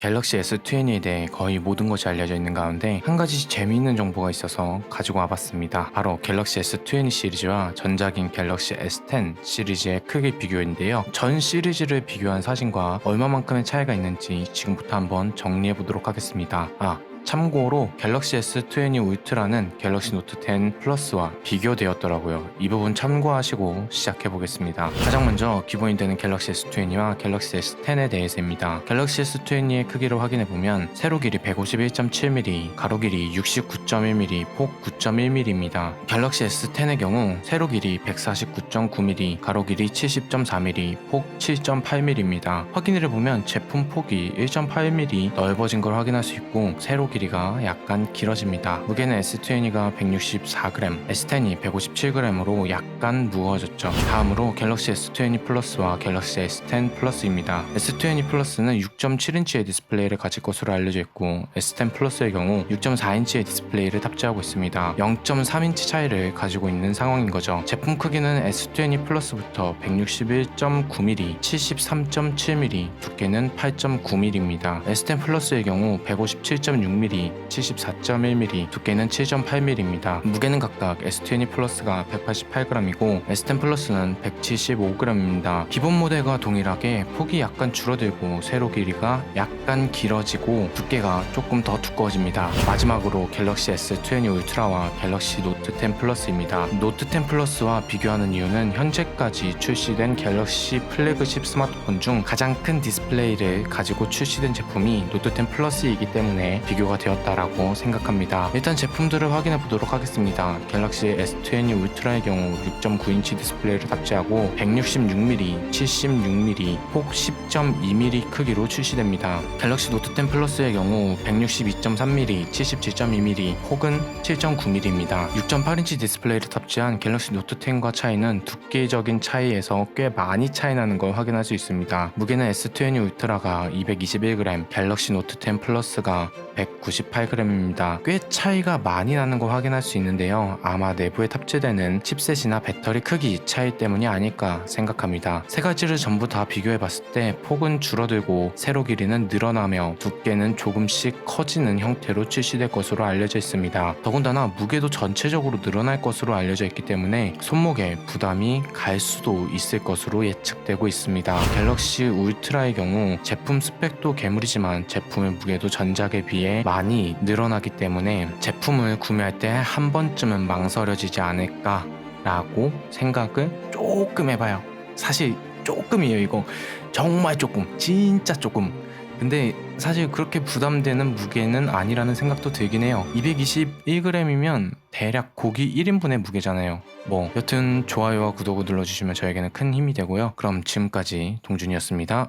갤럭시 S20에 대해 거의 모든 것이 알려져 있는 가운데 한 가지 재미있는 정보가 있어서 가지고 와봤습니다. 바로 갤럭시 S20 시리즈와 전작인 갤럭시 S10 시리즈의 크기 비교인데요. 전 시리즈를 비교한 사진과 얼마만큼의 차이가 있는지 지금부터 한번 정리해 보도록 하겠습니다. 아, 참고로 갤럭시 S20 울트라는 갤럭시 노트 10 플러스와 비교되었더라고요. 이 부분 참고하시고 시작해 보겠습니다. 가장 먼저 기본이 되는 갤럭시 S20와 갤럭시 S10에 대해서입니다. 갤럭시 S20의 크기를 확인해 보면 세로 길이 151.7mm, 가로 길이 69.1mm, 폭 9.1mm입니다. 갤럭시 S10의 경우 세로 길이 149.9mm, 가로 길이 70.4mm, 폭 7.8mm입니다. 확인을 해보면 제품 폭이 1.8mm 넓어진 걸 확인할 수 있고 세로 길이 가 약간 길어집니다. 무게는 S20가 164g, S10이 157g으로 약간 무거워졌죠. 다음으로 갤럭시 S20 플러스와 갤럭시 S10 플러스입니다. S20 플러스는 6.7인치의 디스플레이를 가질 것으로 알려져 있고 S10 플러스의 경우 6.4인치의 디스플레이를 탑재하고 있습니다. 0.3인치 차이를 가지고 있는 상황인 거죠. 제품 크기는 S20 플러스부터 161.9mm, 73.7mm, 두께는 8.9mm입니다. S10 플러스의 경우 157.6mm, 74.1mm, 두께는 7.8mm입니다. 무게는 각각 S20 플러스가 188g이고 S10 플러스는 175g입니다. 기본 모델과 동일하게 폭이 약간 줄어들고 세로 길이가 약간 길어지고 두께가 조금 더 두꺼워집니다. 마지막으로 갤럭시 S20 울트라와 갤럭시 노트 10 플러스입니다. 노트 10 플러스와 비교하는 이유는 현재까지 출시된 갤럭시 플래그십 스마트폰 중 가장 큰 디스플레이를 가지고 출시된 제품이 노트 10 플러스이기 때문에 비교 가 되었다라고 생각합니다. 일단 제품들을 확인해 보도록 하겠습니다. 갤럭시 S20 울트라의 경우 6.9인치 디스플레이를 탑재하고 166mm, 76mm, 폭 10.2mm 크기로 출시됩니다. 갤럭시 노트 10 플러스의 경우 162.3mm, 77.2mm, 폭은 7.9mm입니다. 6.8인치 디스플레이를 탑재한 갤럭시 노트 10과 차이는 두께적인 차이에서 꽤 많이 차이 나는 걸 확인할 수 있습니다. 무게는 S20 울트라가 221g, 갤럭시 노트 10 플러스가 198g입니다. 꽤 차이가 많이 나는 걸 확인할 수 있는데요. 아마 내부에 탑재되는 칩셋이나 배터리 크기 차이 때문이 아닐까 생각합니다. 세 가지를 전부 다 비교해 봤을 때 폭은 줄어들고 세로 길이는 늘어나며 두께는 조금씩 커지는 형태로 출시될 것으로 알려져 있습니다. 더군다나 무게도 전체적으로 늘어날 것으로 알려져 있기 때문에 손목에 부담이 갈 수도 있을 것으로 예측되고 있습니다. 갤럭시 울트라의 경우 제품 스펙도 괴물이지만 제품의 무게도 전작에 비해 많이 늘어나기 때문에 제품을 구매할 때 한 번쯤은 망설여지지 않을까라고 생각을 조금 해봐요. 사실 조금이에요 이거. 정말 조금 진짜 조금. 근데 사실 그렇게 부담되는 무게는 아니라는 생각도 들긴 해요. 221g이면 대략 고기 1인분의 무게잖아요. 뭐 여튼 좋아요와 구독을 눌러주시면 저에게는 큰 힘이 되고요. 그럼 지금까지 동준이었습니다